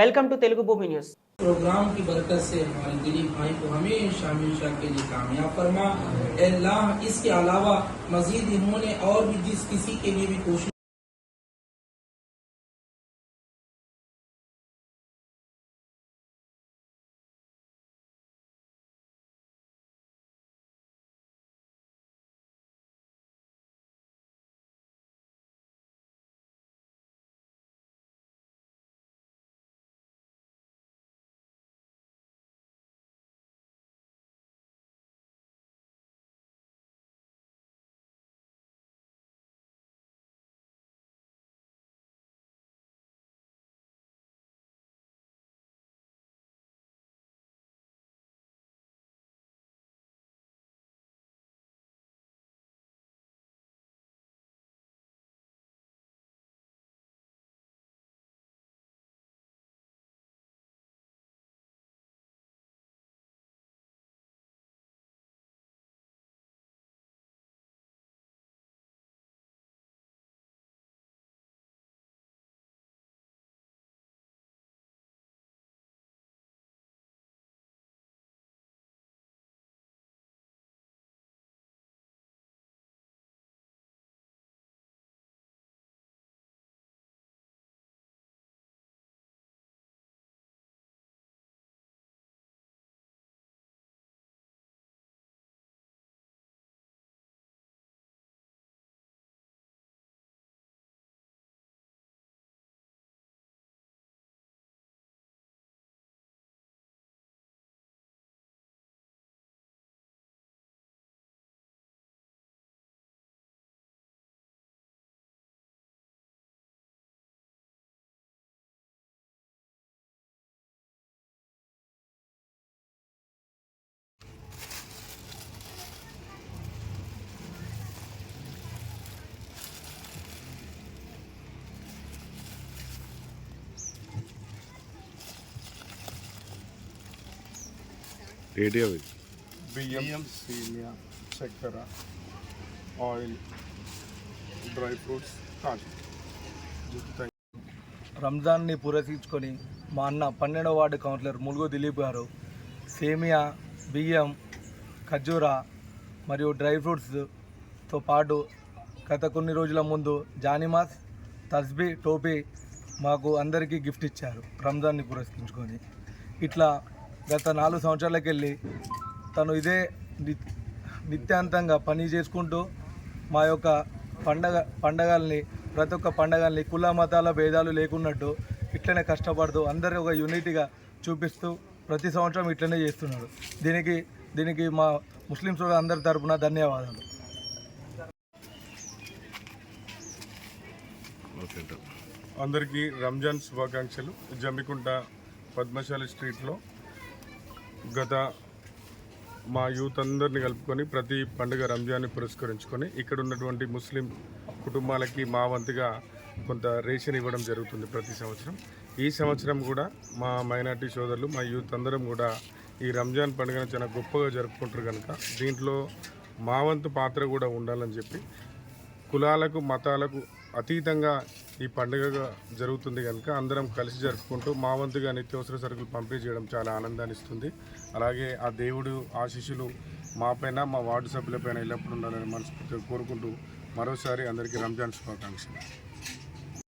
Welcome to Telugu Bhoomi news program की बरकत से हमारे दिलीप भाई को हमेशा हमेशा के लिए कामयाब फरमा। अल्लाह इसके अलावा मजीद इन्होंने और भी जिस किसी के लिए भी कोशिश ఏంటి అవి బియ్యం సేమియా చక్కెర ఆయిల్ డ్రై ఫ్రూట్స్ కాజు రంజాన్ని పురస్కరించుకొని మా అన్న పన్నెండవ వార్డు కౌన్సిలర్ ములుగు దిలీప్ గారు సేమియా బియ్యం ఖర్జూరా మరియు డ్రై ఫ్రూట్స్తో పాటు గత కొన్ని రోజుల ముందు జానిమాస్ తస్బీ టోపీ మాకు అందరికీ గిఫ్ట్ ఇచ్చారు రంజాన్ని పురస్కరించుకొని ఇట్లా గత నాలుగు సంవత్సరాలకు వెళ్ళి తను ఇదే ని- నిత్యాంతంగా పని చేసుకుంటూ మా యొక్క పండగ పండగల్ని ప్రతి ఒక్క పండగల్ని కుల మతాల భేదాలు లేకున్నట్టు ఇట్లనే కష్టపడుతూ అందరి ఒక యూనిటీగా చూపిస్తూ ప్రతి సంవత్సరం ఇట్లనే చేస్తున్నాడు. దీనికి దీనికి మా ముస్లిం సోదరు అందరి తరపున ధన్యవాదాలు. అందరికీ రంజాన్ శుభాకాంక్షలు. జమ్మికుంట పద్మశాలి స్ట్రీట్లో గత మా యూత్ అందరిని కలుపుకొని ప్రతి పండుగ రంజాన్ని పురస్కరించుకొని ఇక్కడ ఉన్నటువంటి ముస్లిం కుటుంబాలకి మా వంతుగా కొంత రేషన్ ఇవ్వడం జరుగుతుంది ప్రతి సంవత్సరం. ఈ సంవత్సరం కూడా మా మైనార్టీ సోదరులు మా యూత్ అందరం కూడా ఈ రంజాన్ పండుగను చాలా గొప్పగా జరుపుకుంటారు కనుక దీంట్లో మా వంతు పాత్ర కూడా ఉండాలని చెప్పి కులాలకు మతాలకు అతీతంగా ఈ పండుగగా జరుగుతుంది కనుక అందరం కలిసి జరుపుకుంటూ మా వంతుగా నిత్యావసర సరుకులు పంపిణీ చేయడం చాలా ఆనందాన్ని ఇస్తుంది. అలాగే ఆ దేవుడు ఆశీస్సులు మాపైన మా వార్డు సభ్యులపైన ఎల్లప్పుడూ ఉండాలని మనస్ఫూర్తిగా కోరుకుంటూ మరోసారి అందరికీ రంజాన్ శుభాకాంక్షలు.